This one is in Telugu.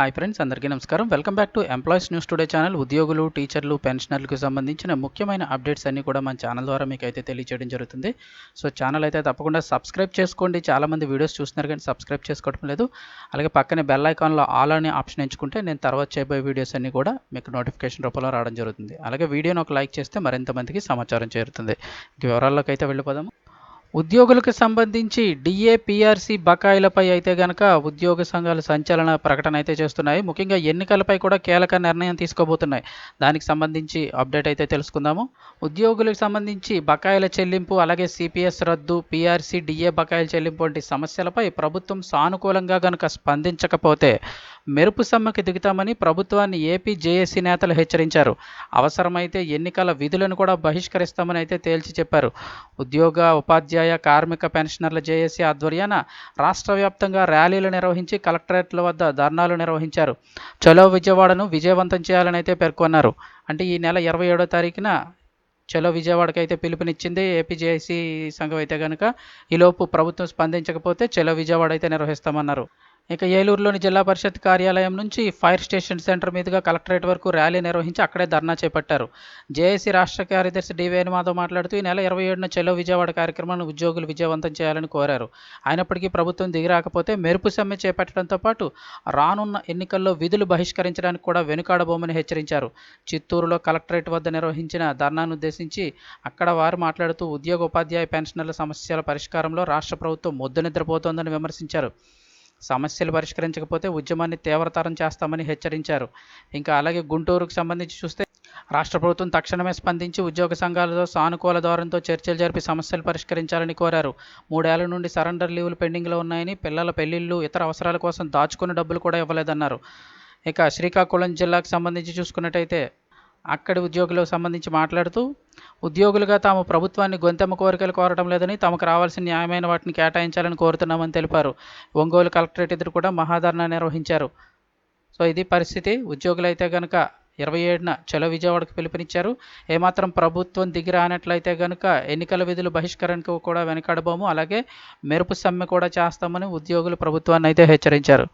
హాయ్ ఫ్రెండ్స్ అందరికీ నమస్కారం. Welcome back to employees news today channel ఉద్యోగులు టీచర్లు పెన్షనర్లకు సంబంధించిన ముఖ్యమైన అప్డేట్స్ అన్నీ కూడా మన ఛానల్ ద్వారా మీకు అయితే తెలియజేయడం జరుగుతుంది. సో ఛానల్ అయితే తప్పకుండా సబ్స్క్రైబ్ చేసుకోండి. చాలామంది వీడియోస్ చూస్తున్నారు కానీ సబ్స్క్రైబ్ చేసుకోవడం లేదు. అలాగే పక్కనే బెల్ ఐకాన్లో ఆల్ అనే ఆప్షన్ ఎంచుకుంటే నేను తర్వాత చేయబోయే వీడియోస్ అన్నీ కూడా మీకు నోటిఫికేషన్ రూపంలో రావడం జరుగుతుంది. అలాగే వీడియోని ఒక లైక్ చేస్తే మరింత మందికి సమాచారం చేరుతుంది. వివరాల్లోకి అయితే వెళ్ళిపోదాము. ఉద్యోగులకు సంబంధించి డిఏ పిఆర్సీ బకాయిలపై అయితే గనక ఉద్యోగ సంఘాలు సంచలన ప్రకటన అయితే చేస్తున్నాయి. ముఖ్యంగా ఎన్నికలపై కూడా కీలక నిర్ణయం తీసుకోబోతున్నాయి. దానికి సంబంధించి అప్డేట్ అయితే తెలుసుకుందాము. ఉద్యోగులకు సంబంధించి బకాయిల చెల్లింపు అలాగే సిపిఎస్ రద్దు పిఆర్సీ డిఏ బకాయిల చెల్లింపు వంటి సమస్యలపై ప్రభుత్వం సానుకూలంగా గనక స్పందించకపోతే మెరుపు సమ్మెకి దిగుతామని ప్రభుత్వాన్ని ఏపీ జేఏసీ నేతలు హెచ్చరించారు. అవసరమైతే ఎన్నికల విధులను కూడా బహిష్కరిస్తామని అయితే తేల్చి చెప్పారు. ఉద్యోగ ఉపాధ్యాయ కార్మిక పెన్షనర్ల జేఏసీ ఆధ్వర్యాన రాష్ట్ర వ్యాప్తంగా ర్యాలీలు నిర్వహించి కలెక్టరేట్ల వద్ద ధర్నాలు నిర్వహించారు. చలో విజయవాడను విజయవంతం చేయాలని అయితే పేర్కొన్నారు. అంటే ఈ నెల ఇరవై ఏడో తారీఖున చలో విజయవాడకి అయితే పిలుపునిచ్చింది ఏపీజేఐసీ సంఘం అయితే కనుక ఈలోపు ప్రభుత్వం స్పందించకపోతే చలో విజయవాడ అయితే నిర్వహిస్తామన్నారు. ఇక ఏలూరులోని జిల్లా పరిషత్ కార్యాలయం నుంచి ఫైర్ స్టేషన్ సెంటర్ మీదుగా కలెక్టరేట్ వరకు ర్యాలీ నిర్వహించి అక్కడే ధర్నా చేపట్టారు. జేఏసీ రాష్ట్ర కార్యదర్శి డి వేణుమాధవ్ మాట్లాడుతూ ఈ నెల ఇరవై ఏడున చెలో విజయవాడ కార్యక్రమాన్ని ఉద్యోగులు విజయవంతం చేయాలని కోరారు. అయినప్పటికీ ప్రభుత్వం దిగిరాకపోతే మెరుపు సమ్మె చేపట్టడంతో పాటు రానున్న ఎన్నికల్లో విధులు బహిష్కరించడానికి కూడా వెనుకాడబోమని హెచ్చరించారు. చిత్తూరులో కలెక్టరేట్ వద్ద నిర్వహించిన ధర్నాను ఉద్దేశించి అక్కడ వారు మాట్లాడుతూ ఉద్యోగ ఉపాధ్యాయ పెన్షనర్ల సమస్యల పరిష్కారంలో రాష్ట్ర ప్రభుత్వం మొద్దు నిద్రపోతోందని విమర్శించారు. సమస్యలు పరిష్కరించకపోతే ఉద్యమాన్ని తీవ్రతరం చేస్తామని హెచ్చరించారు. ఇంకా అలాగే గుంటూరుకు సంబంధించి చూస్తే రాష్ట్ర ప్రభుత్వం తక్షణమే స్పందించి ఉద్యోగ సంఘాలతో సానుకూల ధోరణితో చర్చలు జరిపి సమస్యలు పరిష్కరించాలని కోరారు. మూడేళ్ళ నుండి సరెండర్ లీవులు పెండింగ్లో ఉన్నాయని పిల్లల పెళ్ళిళ్ళు ఇతర అవసరాల కోసం దాచుకున్న డబ్బులు కూడా ఇవ్వలేదన్నారు. ఇక శ్రీకాకుళం జిల్లాకు సంబంధించి చూసుకున్నట్టయితే అక్కడి ఉద్యోగులకు సంబంధించి మాట్లాడుతూ ఉద్యోగులుగా తాము ప్రభుత్వాన్ని గొంతెమ్మ కోరికలు కోరడం లేదని తమకు రావాల్సిన న్యాయమైన వాటిని కేటాయించాలని కోరుతున్నామని తెలిపారు. ఒంగోలు కలెక్టరేట్ ఎదురు కూడా మహాధర్నా నిర్వహించారు. సో ఇది పరిస్థితి. ఉద్యోగులైతే కనుక ఇరవై ఏడున చలో విజయవాడకు పిలుపునిచ్చారు. ఏమాత్రం ప్రభుత్వం దిగి రానట్లయితే కనుక ఎన్నికల విధులు బహిష్కరణకు కూడా వెనకడబోము అలాగే మెరుపు సమ్మె కూడా చేస్తామని ఉద్యోగులు ప్రభుత్వాన్ని అయితే హెచ్చరించారు.